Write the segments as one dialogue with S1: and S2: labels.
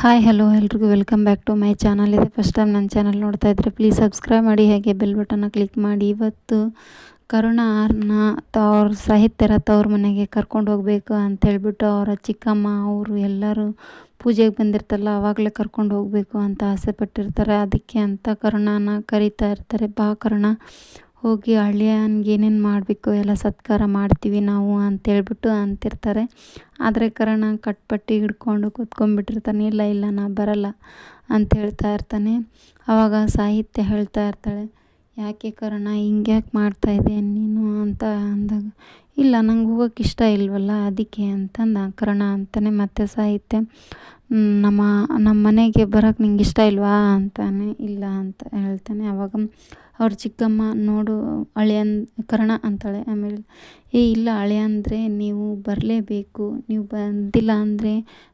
S1: Hi hello ಎಲ್ರಿಗೂ welcome back to my channel ಇದೆ first time ನನ್ನ ಚಾನಲ್ ನೋಡ್ತಾ ಇದ್ದರೆ ಪ್ಲೀಸ್ ಸಬ್ಸ್ಕ್ರೈಬ್ ಮಾಡಿ, ಹಾಗೆ ಬೆಲ್ ಬಟನ್ನ ಕ್ಲಿಕ್ ಮಾಡಿ. ಇವತ್ತು ಕರುಣಾರ್ನ ಅವ್ರ ಸಾಹಿತ್ಯರ ತವ್ರ ಮನೆಗೆ ಕರ್ಕೊಂಡು ಹೋಗಬೇಕು ಅಂತೇಳ್ಬಿಟ್ಟು ಅವರ ಚಿಕ್ಕಮ್ಮ, ಅವರು ಎಲ್ಲರೂ ಪೂಜೆಗೆ ಬಂದಿರ್ತಲ್ಲ ಆವಾಗಲೇ ಕರ್ಕೊಂಡು ಹೋಗಬೇಕು ಅಂತ ಆಸೆ ಪಟ್ಟಿರ್ತಾರೆ. ಅದಕ್ಕೆ ಅಂತ ಕರುಣಾನ ಕರಿತಾ ಇರ್ತಾರೆ. ಬಾ ಕರುಣ. ಹೋಗಿ ಹಳ್ಳಿಯನ್ಗೆ ಏನೇನು ಮಾಡಬೇಕು, ಎಲ್ಲ ಸತ್ಕಾರ ಮಾಡ್ತೀವಿ ನಾವು ಅಂತೇಳ್ಬಿಟ್ಟು ಅಂತಿರ್ತಾರೆ. ಆದರೆ ಕರಣ ಕಟ್ಪಟ್ಟಿ ಹಿಡ್ಕೊಂಡು ಕೂತ್ಕೊಂಡ್ಬಿಟ್ಟಿರ್ತಾನೆ, ಇಲ್ಲ ಇಲ್ಲ, ನಾ ಬರಲ್ಲ ಅಂತ ಹೇಳ್ತಾ ಇರ್ತಾನೆ. ಆವಾಗ ಸಾಹಿತ್ಯ ಹೇಳ್ತಾ ಇರ್ತಾಳೆ, ಯಾಕೆ ಕರ್ಣ ಹಿಂಗ್ಯಾಕೆ ಮಾಡ್ತಾಯಿದ್ದೆ ನೀನು ಅಂತ ಅಂದಾಗ ಇಲ್ಲ, ನಂಗೆ ಹೋಗೋಕೆ ಇಷ್ಟ ಇಲ್ವಲ್ಲ, ಅದಕ್ಕೆ ಅಂತಂದ ಕರ್ಣ ಅಂತಾನೆ ಮತ್ತೆ ಸಾಹಿತ್ಯ ನಮ್ಮ ನಮ್ಮ ಮನೆಗೆ ಬರೋಕೆ ನಿಂಗೆ ಇಷ್ಟ ಇಲ್ವಾ? ಅಂತಾನೆ, ಇಲ್ಲ ಅಂತ ಹೇಳ್ತಾನೆ. ಅವಾಗ ಅವ್ರ ಚಿಕ್ಕಮ್ಮ, ನೋಡು ಅಳಿಯನ್ ಕರ್ಣ ಅಂತಾಳೆ. ಆಮೇಲೆ, ಏ, ಇಲ್ಲ ಅಳಿಯಂದರೆ ನೀವು ಬರಲೇಬೇಕು, ನೀವು ಬಂದಿಲ್ಲ ಅಂದರೆ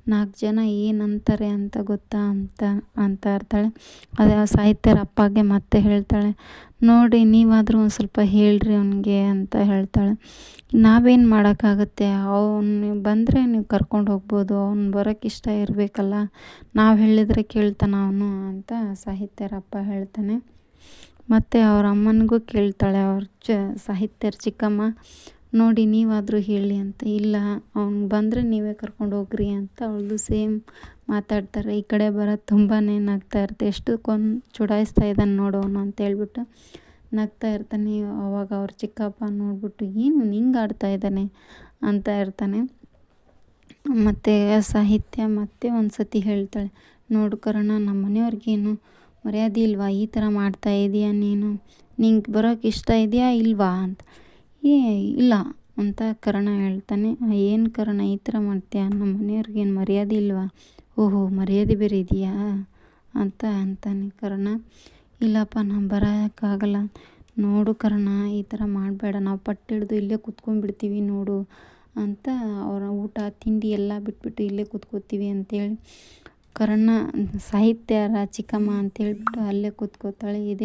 S1: ನಾಲ್ಕು ಜನ ಏನಂತಾರೆ ಅಂತ ಗೊತ್ತಾ? ಅಂತ ಅಂತ ಇರ್ತಾಳೆ ಅದೇ ಸಾಹಿತ್ಯರ ಅಪ್ಪಗೆ ಮತ್ತೆ ಹೇಳ್ತಾಳೆ ನೋಡಿ, ನೀವಾದರೂ ಒಂದು ಸ್ವಲ್ಪ ಹೇಳ್ರಿ ಅವನಿಗೆ ಅಂತ ಹೇಳ್ತಾಳೆ. ನಾವೇನು ಮಾಡೋಕ್ಕಾಗುತ್ತೆ? ಅವನು ಬಂದರೆ ನೀವು ಕರ್ಕೊಂಡು ಹೋಗ್ಬೋದು, ಅವ್ನು ಬರೋಕ್ಕೆ ಇಷ್ಟ ಇರಬೇಕಲ್ಲ, ನಾವು ಹೇಳಿದರೆ ಕೇಳ್ತಾನ ಅವನು ಅಂತ ಸಾಹಿತ್ಯರಪ್ಪ ಹೇಳ್ತಾನೆ. ಮತ್ತು ಅವ್ರ ಅಮ್ಮನಿಗೂ ಕೇಳ್ತಾಳೆ, ಅವ್ರ ಚ, ಸಾಹಿತ್ಯರ ಚಿಕ್ಕಮ್ಮ. ನೋಡಿ, ನೀವಾದರೂ ಹೇಳಿ ಅಂತ. ಇಲ್ಲ, ಅವ್ನು ಬಂದರೆ ನೀವೇ ಕರ್ಕೊಂಡು ಹೋಗ್ರಿ ಅಂತ ಅವಳದು ಸೇಮ್ ಮಾತಾಡ್ತಾರೆ. ಈ ಕಡೆ ಬರೋದು ತುಂಬಾ ನಗ್ತಾ ಇರುತ್ತೆ ಎಷ್ಟು ಕೊನ್ ಚುಡಾಯಿಸ್ತಾ ಇದ್ದಾನೆ ನೋಡೋನು ಅಂತ ಹೇಳ್ಬಿಟ್ಟು ನಗ್ತಾ ಇರ್ತಾನೆ. ಅವಾಗ ಅವ್ರ ಚಿಕ್ಕಪ್ಪ ನೋಡ್ಬಿಟ್ಟು, ಏನು ಹಿಂಗೆ ಆಡ್ತಾ ಇದ್ದಾನೆ? ಅಂತ ಇರ್ತಾನೆ. ಮತ್ತು ಸಾಹಿತ್ಯ ಮತ್ತೆ ಒಂದು ಸತಿ ಹೇಳ್ತಾಳೆ, ನೋಡು ಕರೋಣ ನಮ್ಮ ಮನೆಯವ್ರಿಗೇನು ಮರ್ಯಾದೆ ಇಲ್ವಾ? ಈ ಥರ ಮಾಡ್ತಾ ಇದೀಯಾ ನೀನು? ನಿಂಗೆ ಬರೋಕೆ ಇಷ್ಟ ಇದೆಯಾ ಇಲ್ವಾ? ಅಂತ. ಏ, ಇಲ್ಲ. ಅಂತ ಕರ್ಣ ಹೇಳ್ತಾನೆ ಏನು ಕರ್ಣ, ಈ ಥರ ಮಾಡ್ತೀಯ? ನಮ್ಮ ಮನೆಯವ್ರಿಗೇನು ಮರ್ಯಾದೆ ಇಲ್ವಾ? ಓಹೋ, ಮರ್ಯಾದೆ ಬೇರೆ ಇದೆಯಾ? ಅಂತ ಅಂತಾನೆ ಕರ್ಣ. ಇಲ್ಲಪ್ಪ, ನಾನು ಬರೋಕ್ಕಾಗಲ್ಲ. ನೋಡು ಕರ್ಣ, ಈ ಥರ ಮಾಡಬೇಡ. ನಾವು ಪಟ್ಟಿಡ್ದು ಇಲ್ಲೇ ಕುತ್ಕೊಂಡ್ಬಿಡ್ತೀವಿ ನೋಡು ಅಂತ ಅವರ ಊಟ, ತಿಂಡಿ ಎಲ್ಲ ಬಿಟ್ಬಿಟ್ಟು ಇಲ್ಲೇ ಕೂತ್ಕೋತೀವಿ ಅಂತೇಳಿ ಕರ್ಣ ಸಾಹಿತ್ಯಾರ ಚಿಕ್ಕಮ್ಮ ಅಂತ ಹೇಳ್ಬಿಟ್ಟು ಅಲ್ಲೇ ಕೂತ್ಕೋತಾಳೆ. ಇದೇ